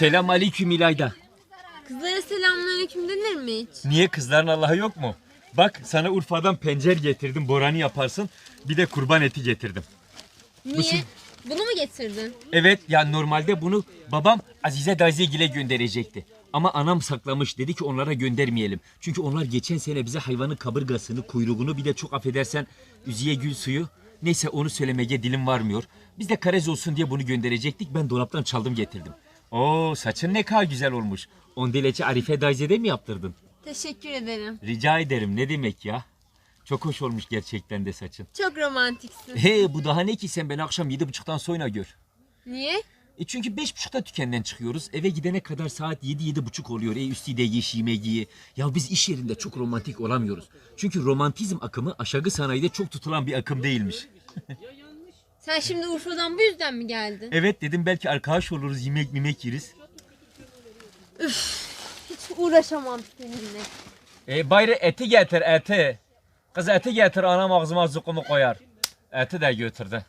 Selam aleyküm İlayda. Kızlara selamünaleyküm denir mi hiç? Niye kızların Allah'ı yok mu? Bak sana Urfa'dan pencer getirdim. Boranı yaparsın. Bir de kurban eti getirdim. Niye? Bunu mu getirdin? Evet ya normalde bunu babam Azize Dazegil'e gönderecekti. Ama anam saklamış dedi ki onlara göndermeyelim. Çünkü onlar geçen sene bize hayvanın kaburgasını, kuyruğunu bir de çok affedersen üzüye gül suyu. Neyse onu söylemeye dilim varmıyor. Biz de karez olsun diye bunu gönderecektik. Ben dolaptan çaldım getirdim. Oo saçın ne kadar güzel olmuş. Ondeleci Arife Daze'de mi yaptırdın? Teşekkür ederim. Rica ederim ne demek ya. Çok hoş olmuş gerçekten de saçın. Çok romantiksin. He bu daha ne ki sen beni akşam yedi buçuktan sonra gör. Niye? E çünkü beş buçukta dükkenden çıkıyoruz. Eve gidene kadar saat yedi yedi buçuk oluyor. E üstü de yeş yemeği. Ya biz iş yerinde çok romantik olamıyoruz. Çünkü romantizm akımı aşağı sanayide çok tutulan bir akım değilmiş. Sen şimdi Urfa'dan bu yüzden mi geldin? Evet dedim belki arkadaş oluruz yemek yemek yeriz. Hiç uğraşamam seninle. E bari eti getir eti. Kız eti getir anam ağzıma zıkkımı koyar. Eti de götürdü.